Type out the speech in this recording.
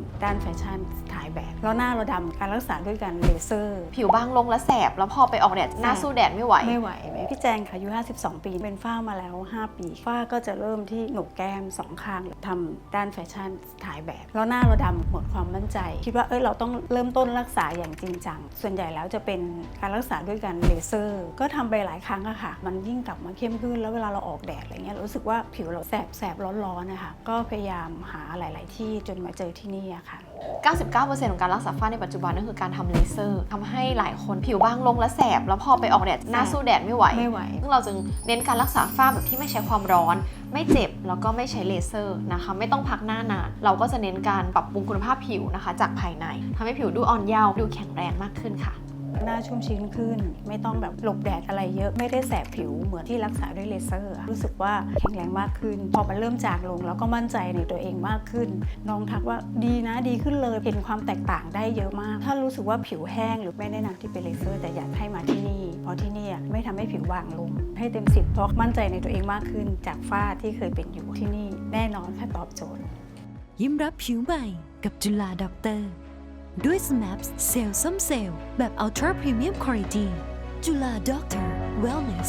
ำด้านแฟชั่นถ่ายแบบแล้วหน้าเราดำการรักษาด้วยการเลเซอร์ ผิวบางลงและแสบ แล้วพอไปออกแดดหน้าสู้แดดไม่ไหว ไม่ไหวไหมพี่แจงค่ะอายุ 52 ปีเป็นฝ้ามาแล้ว 5 ปี ฝ้าก็จะเริ่มที่โหนกแก้มสองข้างทำด้านแฟชั่นถ่ายแบบแล้วหน้าเราดำหมดความมั่น ใจ คิดว่าเอ้ยเราต้องเริ่มต้นรักษาอย่างจริงจัง ส่วนใหญ่แล้วจะเป็นการรักษาด้วยการเลเซอร์ ก็ทำไปหลายครั้งอะค่ะ มันยิ่งกลับมาเข้มขึ้น แล้วเวลาเราออกแดดอะไรเงี้ยรู้สึกว่าผิวเราแสบแสบร้อนๆนะคะก็พยายามหาหลาย ๆ ที่จนมาเจอที่นี่อะค่ะ 99%ของการรักษาฝ้าในปัจจุบันก็คือการทำเลเซอร์ทำให้หลายคนผิวบางลงและแสบ แล้วพอไปออกแดดหน้าสู้แดดไม่ไหวไม่ไหวซึ่งเราจึงเน้นการรักษาฝ้าแบบที่ไม่ใช้ความร้อน ไม่เจ็บแล้วก็ไม่ใช้เลเซอร์นะคะ ไม่ต้องพักหน้านาน เราก็จะเน้นการปรับปรุงคุณภาพผิวนะคะ จากภายในทำให้ผิวดูอ่อนเยาว์ดูแข็งแรงมากขึ้นค่ะหน้าชุ่มชื้นขึ้น ไม่ต้องแบบหลบแดดอะไรเยอะไม่ได้แสบผิวเหมือนที่รักษาด้วยเลเซอร์ รู้สึกว่าแข็งแรงมากขึ้น พอมันเริ่มจางลงแล้วก็มั่นใจในตัวเองมากขึ้น น้องทักว่าดีนะดีขึ้นเลยเห็นความแตกต่างได้เยอะมาก ถ้ารู้สึกว่าผิวแห้งหรือไม่แนะนำที่เป็นเลเซอร์ แต่อยากให้มาที่นี่เพราะที่นี่ี่ยไม่ทำให้ผิวบางลง ให้เต็มสิบเพราะมั่นใจในตัวเองมากขึ้นจากฝ้าที่เคยเป็นอยู่ที่นี่แน่นอนค่ะตอบโจทย์ ยิ้มรับผิวใหม่กับจุฬาด็อกเตอร์ ด้วย Snaps เซลล์ซ้มเซลล์แบบ Ultra Premium Quality จุฬาด็อกเตอร์ Wellness